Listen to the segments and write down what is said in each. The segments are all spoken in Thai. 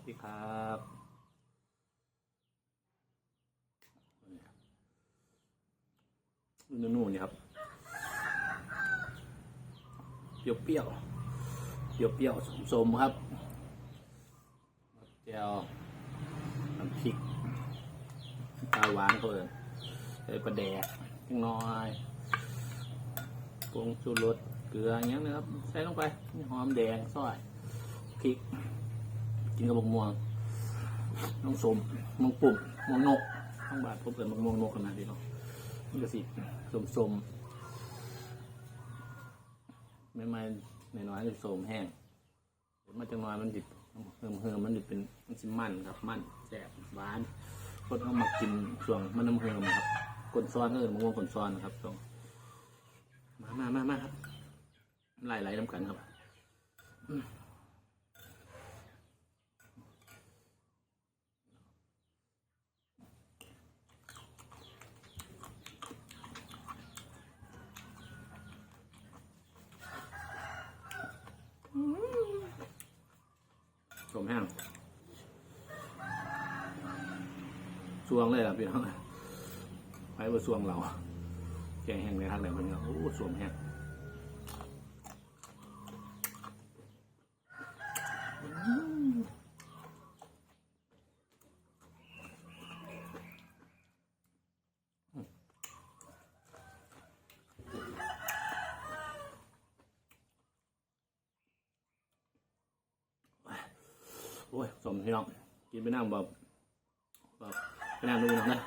วัสดีครับนู่นนู่นนี่ครับ เปรี้ยวเปรี้ยวเปรี้ยวเปรี้ยวสมๆครับแจ่วน้ำพริกปลาหวานเขาเอินใส่ปลาแดกน้อยปรุงชูรสเกลืออย่างเงี้ยนะครับ ใส่ลงไปหอมแดงซอยพริก กินกับบกม่วงน้องสมมวงปุ่มมวงนกทั้งบาทผมเกิดมะม่วงนกขนาดนี้เนาะนี่ก็สิสมสมไม่ไม่ในน้อยจะสมแห้งมันจะน้อยมันดิบเฮิมเฮิมๆมันดิบเป็นมันสิมันครับมันแซ่บหวานคนเอามากินช่วงมันน้ำเฮิมครับกลซ้อนก็เลยมะม่วงกลซ้อนนะครับตรงมามามามาครับไหล่ไล่น้ำกันครับ มแห้งสวงเลยล่ะพี่น้องไปว่าสวงเราแกงแห้งในทางไหนมันก็โอ้สวงแห้ง โอ้ยสมพี่น้องกินไปนั่งแบบแบบไปนั่งดูนังนะ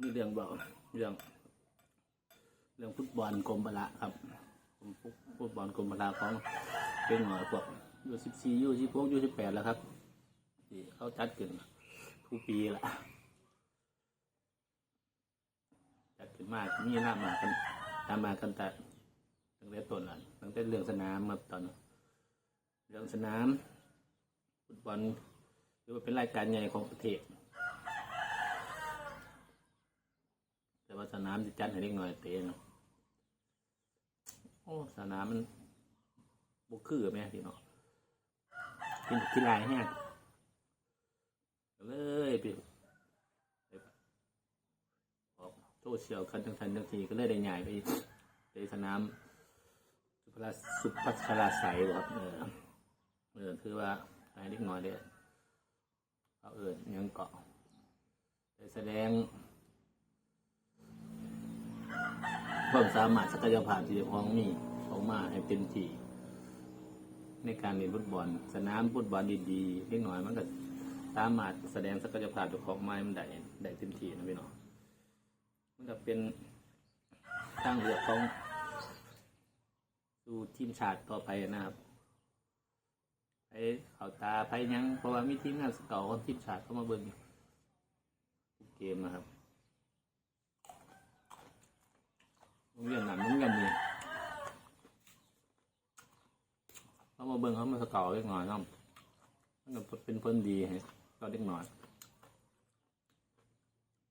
นี่เรื่องแบบเรื่อง เรื่องฟุตบอลกรมพละครับฟุตบอลกรมพละของเป็นหน่อยพวกยูสิบสี่ยูสิบหกยูสิบแปดแล้วครับที่เขาจัดขึ้นทุกปีละจัดขึ้นมากนี่น่ามากันตามมากันแต่ตั้งแต่ต้นละตั้งแต่เรื่องสนามมาตอนเรื่องสนาม ฟุตบอลหรือว่าเป็นรายการใหญ่ของประเทศ แต่ว่าสนามจะจัดให้เล็กหน้อยเตะเนาะโอ้สนามมันบุกคือแม่พี่เนาะกินกีฬาแห้งเลยไปไปออกโซเชียลกันทั้งทันทั้งทีก็เลยได้ใหญ่ไปไปสนามสุภาสุพัชราใสบ่ครับเออเออคือว่า ไอ้เล็กน้อยเด้อเขาเอิญยังเกาะไปแสดงความสามารถศักยภาพที่จ้าของมีออกมาให้เต็มที่ในการเล่นฟุตบอล สนามฟุตบอลดีๆเล็กน้อยมันก็สามารถแสดงศักยภาพจ้าของมาให้มันได้ได้เต็มที่นะพี่น้องมันก็เป็นทางเลือของสู่ทีมชาติต่อไปนะครับ ไปเขาตาไปยังเพราะว่ามีทีมงานสเก่าของทีมชาติเข้ามาเบิ่งทุกเกมนะครับโรงเรียนนั้นโรงเรียนนี้เขามาเบิ่งเขามาสเก่าเล็กน้อยเนาะมันก็เป็นเพิ่นดีให้เราเล็กน้อย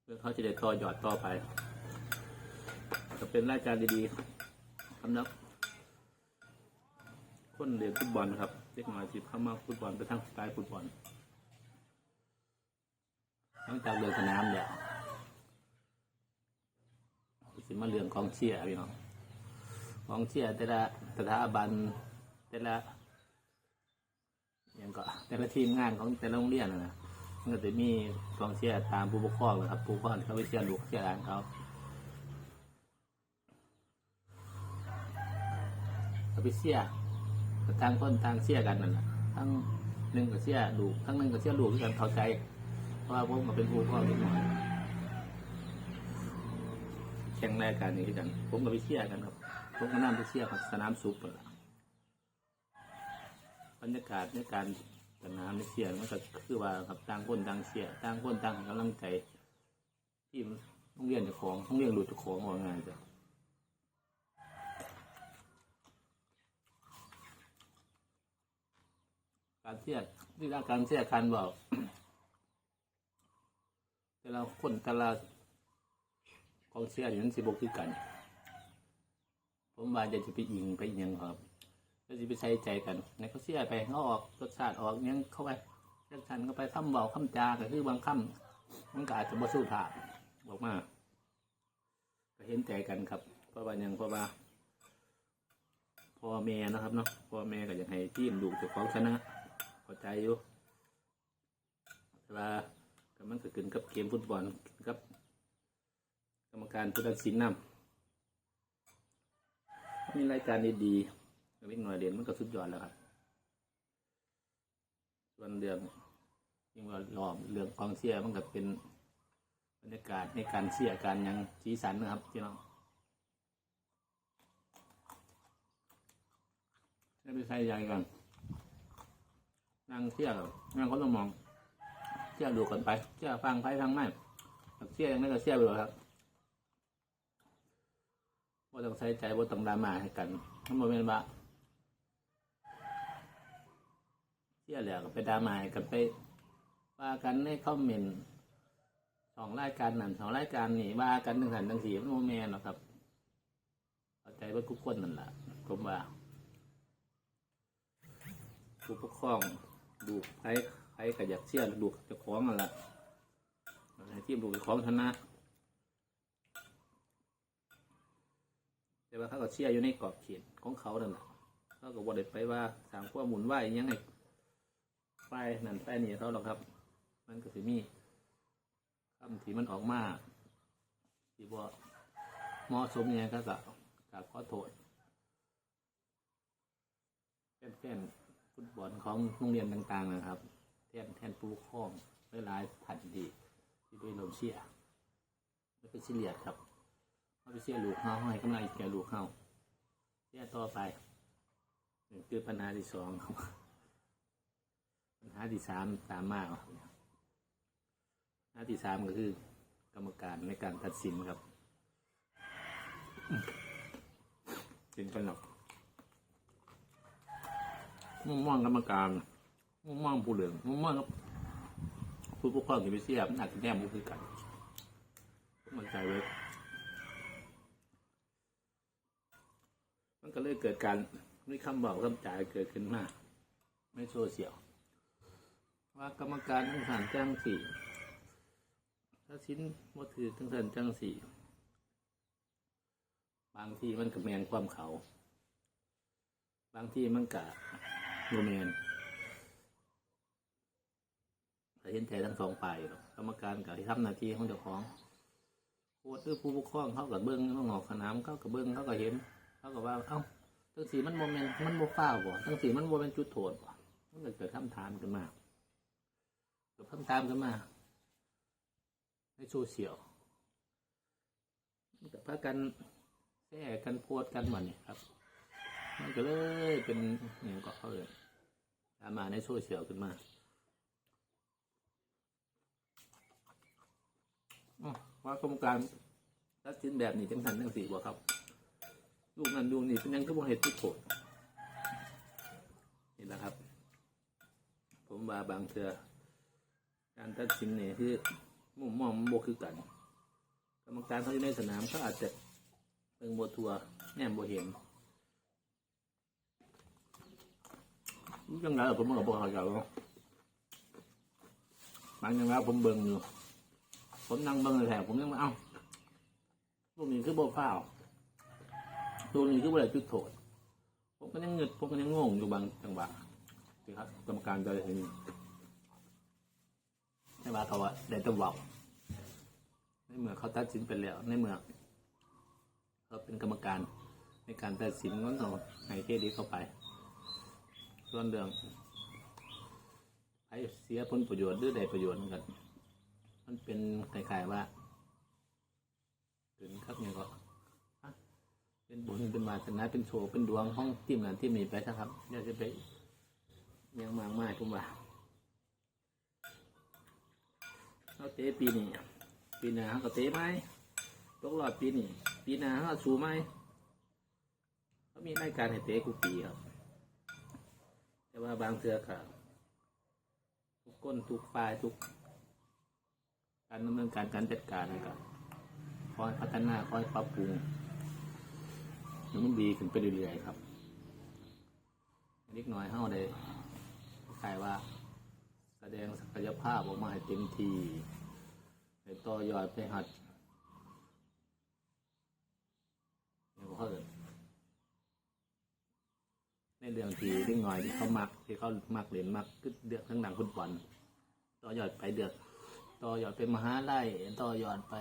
เพื่อเขาจะได้ต่อยอดต่อไปก็เป็นรายการดีๆสำหรับคนเรียนฟุตบอลครับ เล็กน้อยที่เข้ามาฟุตบอลไปทั้งสไตล์ฟุตบอลหลังจากเดินสนามเนี่ยสิมาเรื่องกองเชียร์พี่น้องกองเชียร์แต่ละสถาบันแต่ละอย่างก็แต่ละทีมงานของแต่ละโรงเรียนนะนะมันก็จะมีกองเชียร์ตามผู้ปกครองนะครับผู้ปกครองเขาไปเชียร์ลูกเชียร์หลานเขาเขาไปเชียร์ ทางคนทางเสียกันนั่นแหละทั้งหนึ่งกับเสียลูทั้งหนึ่งกับเสียลูกที่กันเข้าใจเพราะว่าผมมาเป็นผู้พ่อเล็กน้อยแข่งแรายการนี้กัน ผมกับไปเชียกันครับผมก็นั่งไปเชียกับสนามซุปล่ะบรรยากาศในการสนามในเชียมันก็คือว่าครับต่างคนต่างเชียต่างคนต่างให้กำลังใจที่โรงเรียนจ้าของโรงเรียนหลุดจ้าของว่าง่ายจ้ะ การเสียดที่ร่างการเสียคันบอกแต่ละคนแต่ละกองเชียร์อยู่นั้นสิบกคือกัน ผมว่าจะจะไปอิงไปอิหยังครับแล้วจะไปใช้ใจกันในเขาเสียไปเขาออกรสชาติออกยังเข้าไปเรื่องชันเข้าไปคำเบาคำจาก็คือบางคำมันก็อาจจะบ่สู้ผ่านบอกมาก็เห็นใจกันครับเพราะว่ายังเพราะว่าพ่อแม่นะครับเนาะพ่อแม่ก็อยากให้ทีมดูเจ้าของชนะ เข้าใจอยู่แต่ว่าก็มันก็ขึ้นกับเกมฟุตบอลขึ้นกับ กรรมการผู้ตัดสินนำมีรายการดีๆเล็กน้อยเด่นมันก็สุดยอดแล้วครับ ส่วนเรื่องยิ่งว่าหลอมเรื่องกองเชียร์มันก็เป็นบรรยากาศในการเชียร์การยังสีสันนะครับพี่น้องได้ไปใส่ใจกัน นั่งเชียนั่งเขาต้องมองเชียดูกันไปเชียฟังไปฟังไม่เชียยังไม่ก็เชียไปหรอกครับว่าต้องใส่ใจว่าต้องดราม่าให้กันทั้งหมดเป็นว่าเที่ยแล้วก็ไปดราม่าให้กันไปว่ากันในคอมเมนต์สองรายการนั่นสองรายการนี่ว่ากันทั้งสันทั้งสีมันโมแมนหรอกครับเข้าใจว่าทุกคนนั่นแหละผมว่าผู้ปกครอง ดูใครใครก็อยากเชื่อดูจะคล้องนั่นละให้ทีมดูจะคล้องชนะแต่ว่าเขาก็เชียอยู่ในกรอบเขตของเขาเนั่นะเขาก็บอดไปว่าสามขั้วหมุนไหวยังไงไฟนั่นไฟนี่เขาหรอกครับ มันก็สิมีคำที่มันออกมาที่บ่เหมาะสมยังไงก็จะกราบขอโทษแฟนๆ ฟุตบอลของโรงเรียนต่างๆนะครับ แทนแทนผู้องหลายๆท่านดี ที่ไปลงเชียร์แล้วก็เฉลี่ยดครับเขาไปเสียลูกเขาให้กำลังแก่ลูกเขาเสียต่อไปนี่คือปัญหาที่สองครับ ปัญหาที่สามตามมาครับปัญหาที่สามก็คือ กรรมการในการตัดสินครับเป็นกันหรอก มุ่งมองกรรมการมุ่งมองผู้เหลืองมุ่งมองผู้ปกครองที่ไปเสียมันอาจจะแนมมุคือกันมันใจไว้มันก็เลยเกิดการมีคำบอกคำจ่ายเกิดขึ้นมาในโซเชียลว่ากรรมการทั้งสามจ้างสี่ถ้าชิ้นมถือทั้งสามจ้างสี่บางทีมันกับแมนความเขา บางทีมันกับ โนแมนแต่เห็นใจทั้งสองฝ่ายหรอกกรรมการกับที่ทำหน้าที่ของเจ้าของโค้ชหรือผู้ปกครองเขากับเบิ้งต้องออกสนามเขากับเบิ้งเขาก็เห็นเขาก็ว่าเอ้าตั้งสีมันโมเมนต์มันโมฟ้าวบ่ตั้งสีมันโมเป็นจุดโทษบ่มันเกิดคำถามขึ้นมาเกิดคำถามขึ้นมา ในโซเชียลมันก็พากันแซ่กันโพสต์กันหมดนี่ครับ มันก็เลยเป็นอย่างก็เขาเลยตามมาในโซเชียลขึ้นมาว่ากรรมการตัดสินแบบนี้จังสันจังสี่บ่ครับลูกนั้นดวงนี้เป็นยังก็บ่เห็ดทุกโถนี่นะครับ ผมว่าบางเทือการตัดสินเนี่ยคือมุมมองมันบคือกันกรรมการเขาอยู่ในสนามเขาอาจจะเบิ่งบทัวร์แนมบ่เห็น ยังไงล่ะผมก็บอกเขาเจ้าบางอย่างแล้วผมเบิ่งอยู่ ผมนั่งเบิ่งเลยแถวผมยังมาเอ้าลูกนี้คือโบฟ้าวตัวนี้คือเวลาจุดโทษผมก็ยังเงึดผมก็ยังงงอยู่บางจังหวะสิครับกรรมการจะเห็นในว่าเขาว่าได้ตัวเบาในเมื่อเขาตัดสินไปแล้วในเมื่อเขาเป็นกรรมการในการตัดสินก็ต้องให้เครดิตเข้าไป ส่วนเรื่องใครเสียผลประโยชน์หรือได้ประโยชน์กันมันเป็นคล้ายๆว่าถึงครับเนี่ยก็เป็นบุญเป็นวาสนาเป็นโชว์เป็นดวงของทีมงานที่มีไปนะครับอยากจะไปยังมากมายผมว่าเราเตะปีนี้ปีหน้าเขาก็เตะไหมตกรอบปีนี้ปีหน้าเขาชูไหมเขามีรายการให้เตะกูปีครับ แต่ว่าบางเทือกครับทุกก้นทุกฝ่ายทุก การดำเนินการการจัดการนะครับคอยพัฒนาคอยปรับปรุงมันดีขึ้นไปเรื่อยๆครับนิดหน่อยเฮาได้คล้ายว่า แสดงศักยภาพออกมาให้เต็มที่ไปต่อยอดไปหัดเนี่ยเขาเอิ้นใน เรื่องที่เล็กน้อยที่เขามักที่เขามักเล่นมักคือเดือดทั้งดังฟุตบอลต่อยอดไปเดือดต่อยอดไปมหาลัยต่อยอดไป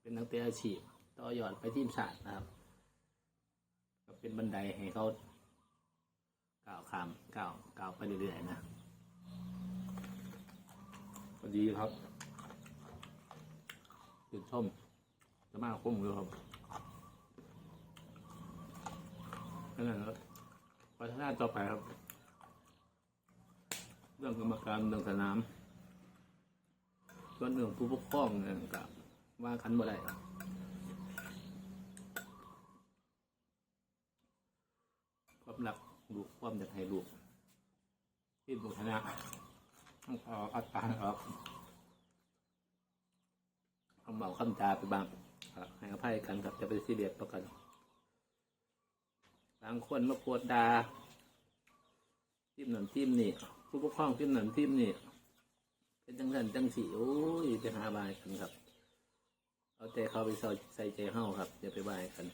เป็นนักเตะอาชีพต่อยอดไปทีมชาตินะครับ ก็เป็นบันไดให้เขาก้าวข้ามก้าวก้าวไปเรื่อยๆนะก็ดีครับตื่นชมจะมากคุ้มเลยครับนั่นแหละครับ พัฒนาต่อไปครับ เรื่องกรรมการเรื่องสนามส่วนเรื่องผู้ปกครองเนี่ยกับว่าคันบ่ได้ครับความรักลูกความอยากให้ลูกที่บุชนะต้องเอาอากาออกคำเบาคำจาไปบ้างให้อภัยกันครับจะไปซีเรียสต่อกัน บางคนมาโพดดาทิมหนันทิมนี่ผู้ปกครองทิมหนันทิมนี่ เป็นจังสันจังสีโอ้ยไปหาบายกันครับ เอาใจเขาไปใส่ใส่ใจเฮ้าครับอย่าไปบายกัน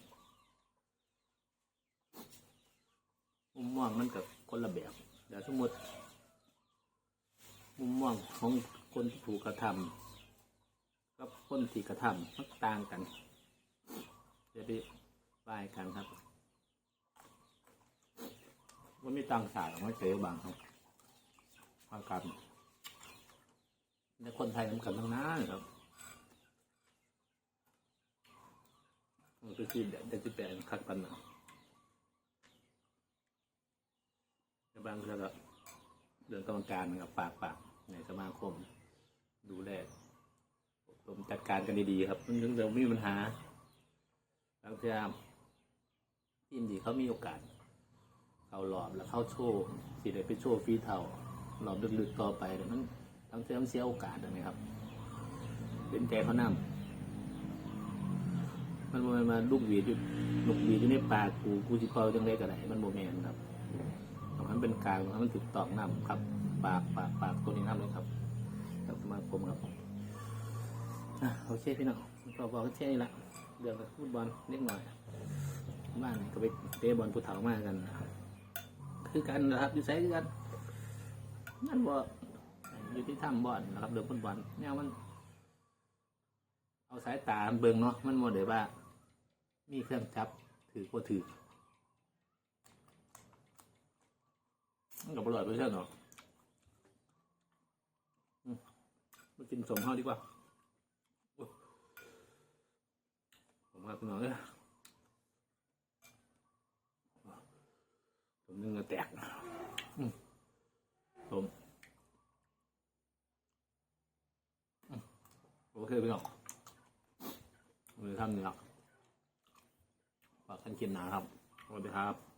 มุมมองมันกับคนละแบบเดี๋ยวสมมติ มุมมองของคนที่ถูกกระทำกับคนที่กระทำมันต่างกันจะไปบายกันครับ ว่ามีต่างสายออกมาเจอบางครับพากันในคนไทยน้ำกันทั้งนั้นครับมันก็คือเดี๋ยวจะแปลงคัดกันนะแต่บางเรื่องก็เรื่องกรรมการกับปากปากในสมาคม ดูแลอบรมจัดการกันดีๆครับมันถึงจะไม่มีปัญหาบางทีทีมที่เขามีโอกาส เข้ารอบแล้วเข้าโชว์สิได้ไปโชว์ฟีเท่ารอบลึกๆต่อไปแต่มันทั้งเสียเสียโอกาสนะครับ เป็นใจเขานำมันโมเมนมาลูกหวีดอยู่ลูกหวีดอยู่ในปากกูกูจิเป่าจังไรก็ได้มันโมเมนครับทำให้เป็นกลางทำให้มันถูกตอกน้ำครับ ปากปากปากตัวนี้น้ำเลยครับกับสมาคมครับอะโอเคพี่น้องก็บอกแค่นี้ละเรื่องฟุตบอลเล็กหน่อย บ้านก็ไปเตะบอลผู้เฒ่ามากกันคื อกันนะครับอยู่ไซคือกันนั่นบ่อยู่ที่ถ้ำบอลนะครับเดือฟุตบอลเนี่ยมัน เอาสายตาเบิ่งเนาะมันโมเดลว่า มีเครื่องจับถือก็ถือมันกับบร่อยไปใช่เนาะอืมากินสมห้าดีกว่าผมครับน้องเอ้ย ผมนึงจะแตกอืมผมอืมโอเคพี่น้องมือทำนี่หรอกฝากกันกินหนาครับสวัสดีครับ